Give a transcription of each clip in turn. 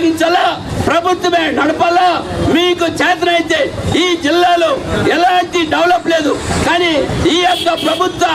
సాగించాలా ప్రభుత్వమే నడపాలా? మీకు చేతనైతే ఈ జిల్లాలో ఎలాంటి డెవలప్ లేదు. కానీ ఈ యొక్క ప్రభుత్వ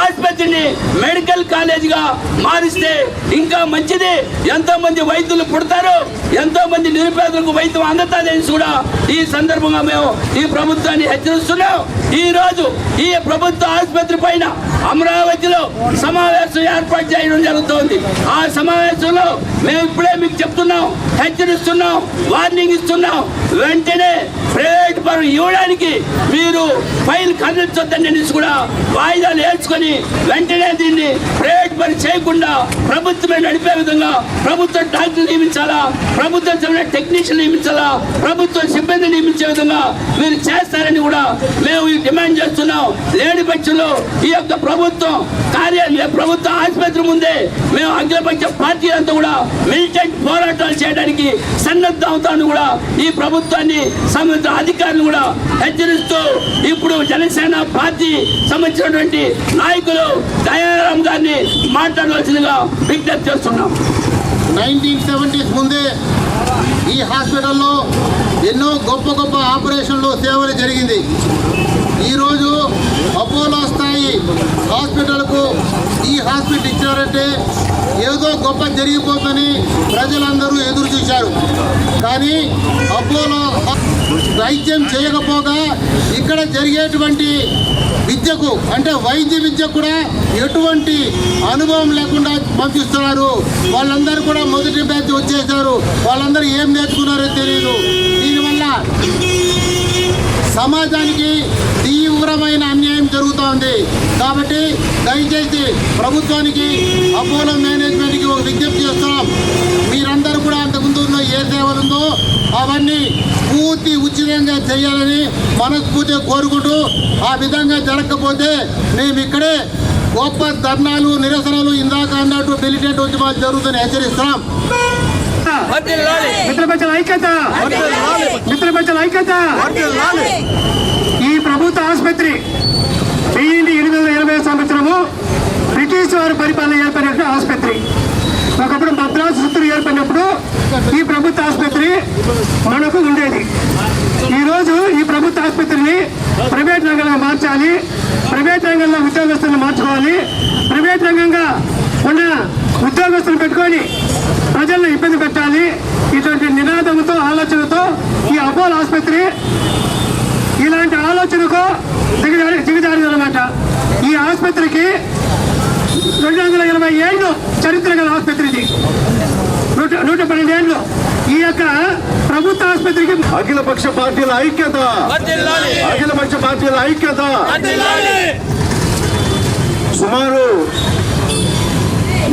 ఆసుపత్రిని మెడికల్ కాలేజీగా మారిస్తే ఇంకా మంచిది. ఎంతో మంది వైద్యులు పుడతారు ఎంతో మంది నిరుపేదలకు వైద్యం అందుతుందని కూడా ఈ సందర్భంగా మేము ఈ ప్రభుత్వాన్ని హెచ్చరిస్తున్నాం. ఈ రోజు ఈ ప్రభుత్వ ఆసుపత్రి పైన అమరావతిలో సమావేశం ఏర్పాటు చేయడం జరుగుతోంది. ఆ సమావేశంలో మేము ఇప్పుడే మీకు చెప్తున్నాం హెచ్చరిస్తున్నాం వార్నింగ్ ఇస్తున్నాం. వెంటనే ప్రైవేట్ పరం ఇవ్వడానికి మీరు ఫైల్ కదిలించొద్దని అనేసి కూడా వాయిదాలు వేసుకొని వెంటనే దీన్ని ప్రైవేట్ పని చేయకుండా ప్రభుత్వమే నడిపే విధంగా ప్రభుత్వం డాక్టర్ నియమించాలా? ప్రభుత్వం చెందిన టెక్నీషియన్ నియమించాలా? ప్రభుత్వం సిబ్బంది నియమించే విధంగా మీరు చేస్తారని కూడా మేము ఈ డిమాండ్ చేస్తున్నాం. లేని పక్షంలో ఈ యొక్క ప్రభుత్వం కార్యాలయ ప్రభుత్వ ఆసుపత్రి ముందే మేము అఖిలపక్ష పార్టీ అంతా కూడా మిలిటెంట్ పోరాటాలు చేయడానికి సన్నద్ధ అవుతాను కూడా ఈ ప్రభుత్వాన్ని సంబంధించిన అధికారులు కూడా హెచ్చరిస్తూ ఇప్పుడు జనసేన పార్టీ సంబంధించినటువంటి నాయకులు దయారాం గారిని మాట్లాడవలసిందిగా విజ్ఞప్తి చేస్తున్నాం. నైన్టీన్ సెవెంటీస్ ముందే హాస్పిటల్లో ఎన్నో గొప్ప గొప్ప ఆపరేషన్లు సేవలు జరిగింది. ఈరోజు అపోలో స్థాయి హాస్పిటల్కు ఈ హాస్పిటల్ ఇచ్చారంటే ఏదో గొప్ప జరిగిపోతుందని ప్రజలందరూ ఎదురు చూశారు. కానీ అపోలో వైద్యం చేయకపోగా ఇక్కడ జరిగేటువంటి విద్యకు అంటే వైద్య విద్యకు కూడా ఎటువంటి అనుభవం లేకుండా పంపిస్తున్నారు. వాళ్ళందరూ కూడా మొదటి బ్యాచ్ వచ్చేసారు. వాళ్ళందరూ ఏం నేర్చుకున్నారో తెలియదు దీనివల్ల సమాజానికి తీవ్రమైన అన్యాయం జరుగుతోంది. కాబట్టి దయచేసి ప్రభుత్వానికి అపోలో మేనేజ్మెంట్కి ఒక విజ్ఞప్తి చేస్తున్నాం. మీరందరూ కూడా ఏ సేవలు ఉందో అవన్నీ పూర్తి ఉచితంగా చేయాలని మనస్ఫూర్తిగా కోరుకుంటూ ఆ విధంగా జరగకపోతే మేము ఇక్కడే గొప్ప ధర్నాలు నిరసనలు ఇందాక అన్నట్టు మిలిటెంట్ ఉద్యమాలు జరుగుతుందని హెచ్చరిస్తున్నాం. మిత్రపక్షల ఐక్యత! మిత్రపక్షల ఐక్యత! ఈ ప్రభుత్వ ఆసుపత్రి వెయ్యి ఎనిమిది వందల ఎనభై సంవత్సరము బ్రిటిష్ వారు పరిపాలన ఏర్పడిన ఆసుపత్రి. ఒకప్పుడు మద్రాసు సుత్తులు ఏర్పడినప్పుడు ఈ ప్రభుత్వ ఆసుపత్రి మనకు ఉండేది. ఈరోజు ఈ ప్రభుత్వ ఆసుపత్రిని ప్రైవేట్ రంగంలో మార్చాలి ప్రైవేట్ రంగంలో ఉద్యోగస్తులను మార్చుకోవాలి ప్రైవేట్ రంగంగా ఉన్న ఉద్యోగస్తులు పెట్టుకొని ప్రజలను ఇబ్బంది పెట్టాలి. ఇటువంటి నినాదంతో ఆలోచనతో ఈ అపోలో ఆసుపత్రి ఇలాంటి ఆలోచనకు దిగజారి దిగజారిందనమాట ఈ ఆసుపత్రికి ఇరవై ఏళ్ళు చరిత్ర గల ఆసుపత్రి ఇది. నూట నూట పన్నెండు ఏళ్ళు. ఈ యొక్క ప్రభుత్వ ఆసుపత్రికి అఖిల పక్ష పార్టీల ఐక్యత. అఖిల పక్ష పార్టీల ఐక్యత. సుమారు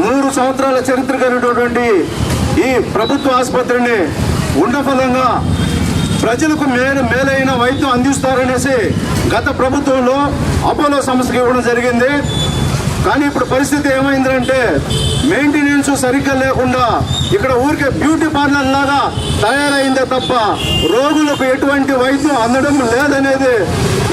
నూరు సంవత్సరాల చరిత్ర కలిగినటువంటి ఈ ప్రభుత్వ ఆసుపత్రిని ఉండఫలంగా ప్రజలకు మేలు మేలైన వైద్యం అందిస్తారనేసి గత ప్రభుత్వంలో అపోలో సంస్థకి ఇవ్వడం జరిగింది. కానీ ఇప్పుడు పరిస్థితి ఏమైందంటే మెయింటెనెన్స్ సరిగ్గా లేకుండా ఇక్కడ ఊరికే బ్యూటీ పార్లర్ లాగా తయారైందే తప్ప రోగులకు ఎటువంటి వైద్యం అందడం లేదనేది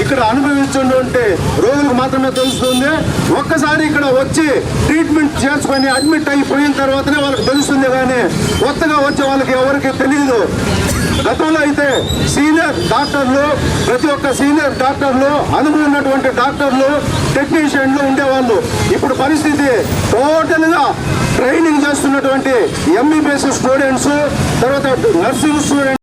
ఇక్కడ అనుభవిస్తుంటే రోగులకు మాత్రమే తెలుస్తుంది. ఒక్కసారి ఇక్కడ వచ్చి ట్రీట్మెంట్ చేసుకొని అడ్మిట్ అయిపోయిన తర్వాతనే వాళ్ళకి తెలుస్తుంది కానీ కొత్తగా వచ్చే వాళ్ళకి ఎవరికి తెలియదు గతంలో అయితే సీనియర్ డాక్టర్లు ప్రతి ఒక్క సీనియర్ డాక్టర్లు అనుభవం ఉన్నటువంటి డాక్టర్లు టెక్నీషియన్లు ఉండేవాళ్ళు. ఇప్పుడు పరిస్థితి టోటల్గా ట్రైనింగ్ చేస్తున్నటువంటి ఎంబీబీఎస్ స్టూడెంట్స్ తర్వాత నర్సింగ్ స్టూడెంట్స్